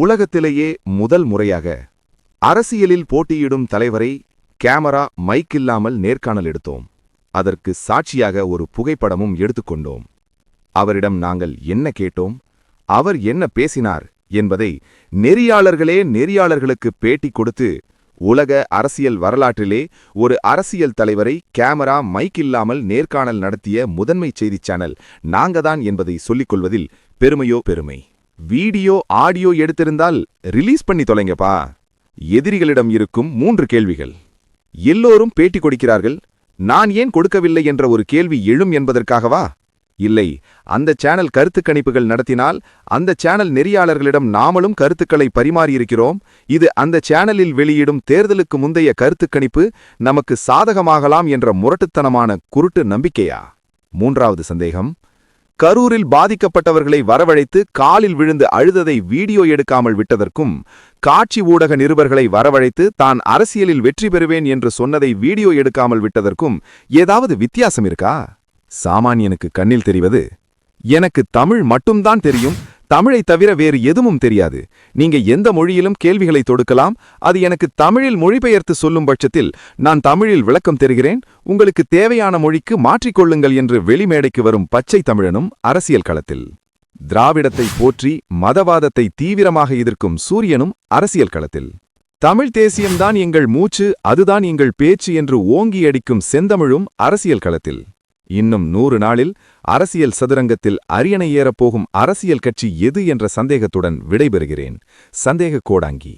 உலகத்திலேயே முதல் முறையாக அரசியலில் போட்டியிடும் தலைவரை கேமரா மைக் இல்லாமல் நேர்காணல் எடுத்தோம். அதற்கு சாட்சியாக ஒரு புகைப்படமும் எடுத்துக்கொண்டோம் அவரிடம் நாங்கள் என்ன கேட்டோம்? அவர் என்ன பேசினார்? என்பதை நெறியாளர்களே நெறியாளர்களுக்கு பேட்டி கொடுத்து உலக அரசியல் வரலாற்றிலே ஒரு அரசியல் தலைவரை கேமரா மைக் இல்லாமல் நேர்காணல் நடத்திய முதன்மை செய்திச் சேனல் நாங்கதான் என்பதை சொல்லிக் கொள்வதில் பெருமையோ பெருமை. வீடியோ ஆடியோ எடுத்திருந்தால் ரிலீஸ் பண்ணி தொலைங்கப்பா. எதிரிகளிடம் இருக்கும் மூன்று கேள்விகள். எல்லோரும் பேட்டி கொடுக்கிறார்கள் நான் ஏன் கொடுக்கவில்லை என்ற ஒரு கேள்வி எழும் என்பதற்காகவா? இல்லை அந்த சேனல் கருத்துக் கணிப்புகள் நடத்தினால் அந்த சேனல் நெறியாளர்களிடம் நாமளும் கருத்துக்களை பரிமாறியிருக்கிறோம். இது அந்த சேனலில் வெளியிடும் தேர்தலுக்கு முந்தைய கருத்துக்கணிப்பு நமக்கு சாதகமாகலாம் என்ற முரட்டுத்தனமான குருட்டு நம்பிக்கையா? மூன்றாவது சந்தேகம் கரூரில் பாதிக்கப்பட்டவர்களை வரவழைத்து காலில் விழுந்து அழுததை வீடியோ எடுக்காமல் விட்டதற்கும் காட்சி ஊடக நிருபர்களை வரவழைத்து தான் அரசியலில் வெற்றி பெறுவேன் என்று சொன்னதை வீடியோ எடுக்காமல் விட்டதற்கும் ஏதாவது வித்தியாசம் இருக்கா? சாமானியனுக்கு கண்ணில் தெரிவது எனக்கு தமிழ் மட்டும்தான் தெரியும் தமிழை தவிர வேறு எதுவும் தெரியாது. நீங்க எந்த மொழியிலும் கேள்விகளை தொடுக்கலாம். அது எனக்கு தமிழில் மொழிபெயர்த்து சொல்லும் பட்சத்தில் நான் தமிழில் விளக்கம் தருகிறேன். உங்களுக்கு தேவையான மொழிக்கு மாற்றிக்கொள்ளுங்கள் என்று வெளிமேடைக்கு வரும் பச்சை தமிழனும் அரசியல் களத்தில். திராவிடத்தை போற்றி மதவாதத்தை தீவிரமாக எதிர்க்கும் சூரியனும் அரசியல் களத்தில். தமிழ் தேசியம்தான் எங்கள் மூச்சு அதுதான் எங்கள் பேச்சு என்று ஓங்கி அடிக்கும் செந்தமிழும் அரசியல் களத்தில். இன்னும் நூறு நாளில் அரசியல் சதுரங்கத்தில் அரியணை ஏறப்போகும் அரசியல் கட்சி எது என்ற சந்தேகத்துடன் விடைபெறுகிறேன். சந்தேக கோடாங்கி.